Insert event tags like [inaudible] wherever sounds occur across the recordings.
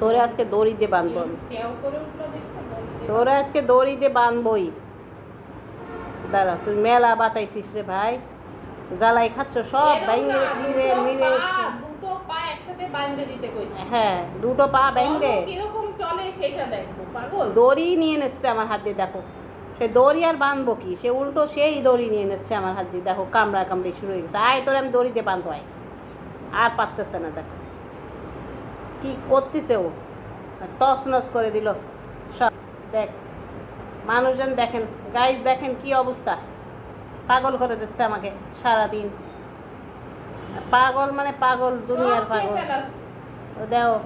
তোরে আজকে বাঁধবো উঠল দেখো দড়িতে। তোরে আজকে দড়িতে বাঁধবই। দাঁড়া তুই মেলা বাতাইছিস রে ভাই। জ্বালাই খাচ্ছ সব ব্যাঙ্গে ছিঁড়ে মিলে হ্যাঁ দুটো পা ব্যাঙ্গে দড়ি নিয়ে নিচ্ছে আমার হাত দিয়ে দেখো। সে দড়ি আর বাঁধবো কি? সে উল্টো সেই দড়ি নিয়ে নিচ্ছে আমার হাত দিয়ে দেখো কামড়া কামড়ি শুরু হয়ে গেছে। আয় তোরে আমি দড়িতে বাঁধবো আয়। আর পারতেছে না দেখো। কি করতেছে ও? তস নস করে দিল। সব দেখ মানুষজন দেখেন গাইজ দেখেন কি অবস্থা। পাগল করে দিচ্ছে আমাকে সারাদিন। পাগল মানে পাগল দুনিয়ার পাগল। দেখো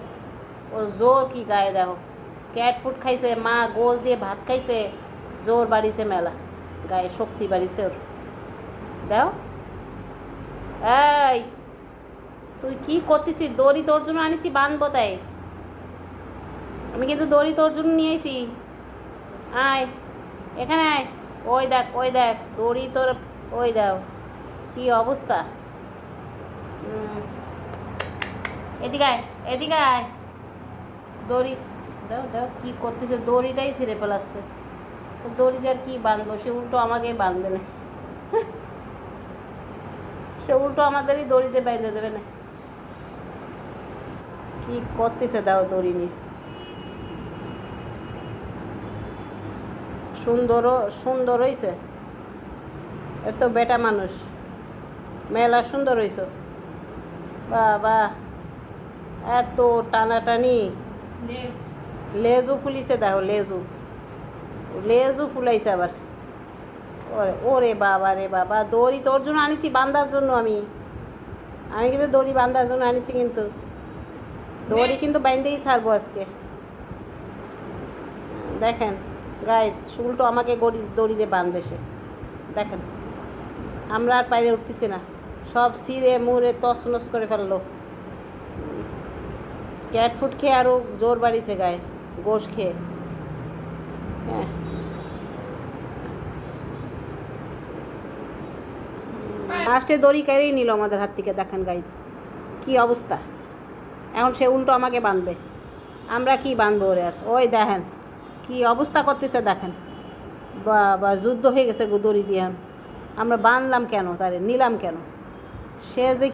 ওর জোর কি গায়ে দেখো। ক্যাট ফুড খাইছে মা গোস দিয়ে ভাত খাইছে জোর বাড়িছে মেলা। গায়ে শক্তি বাড়িছে ওর। দেও এই তুই কি করতেছিস? দড়ি তোর জন্য আনিছি বাঁধবো তাই। আমি কিন্তু দড়ি তোর জন্য নিয়ে আইছি। আয়, এখানে আয়। ওই দেখ ওই দেখ, দড়ি তোর, ওই দাও কি অবস্থা? এদিকে আয় এদিকে আয়। দড়ি দাও দাও কী করতেছে, দড়িটাই ছিঁড়ে ফেলাচ্ছে। তো দড়ি দিয়ে বাঁধবো সে উল্টো আমাকে বাঁধবে না। [laughs] সে উল্টো আমাদেরই দড়িতে বেঁধে দেবে না। কি করতেছে দাও দড়ি নিয়ে সুন্দরও সুন্দর হয়েছে এত বেটা মানুষ। মেলা সুন্দর হয়েছে বাহ বাহ এত টানাটানি। লেজ। লেজও ফুলিছে দেখো লেজু লেজও ফুলাইছে আবার। ওরে ওরে বাবা রে বাবা দড়ি তোর জন্য আনিছি বান্ধার জন্য আমি। আমি কিন্তু দড়ি বান্ধার জন্য আনিছি কিন্তু। দড়ি কিন্তু বাইন্দেই ছাড়বো আজকে। দেখেন গাইস উল্টো আমাকে গড়ি দড়ি দিয়ে বাঁধবে সে। দেখেন, আমরা আর বাইরে উঠতেছি না। সব সিরে মুড়ে তছনছ করে ফেলল। ক্যাট ফুড খেয়ে আরও জোর বাড়িছে গায়ে, গোশ খেয়ে। হ্যাঁ। লাস্টে দড়ি কেড়েই নিল আমাদের হাত থেকে, দেখেন গাইজ কি অবস্থা। এখন সে উল্টো আমাকে বাঁধবে আমরা কি বাঁধবো ওরে আর? ওই দেখেন, কি অবস্থা করতেছে দেখেন। বা বা যুদ্ধ হয়ে গেছে গো দড়ি দিয়ে। আমরা বাঁধলাম কেন তারে? নিলাম কেন? সে যে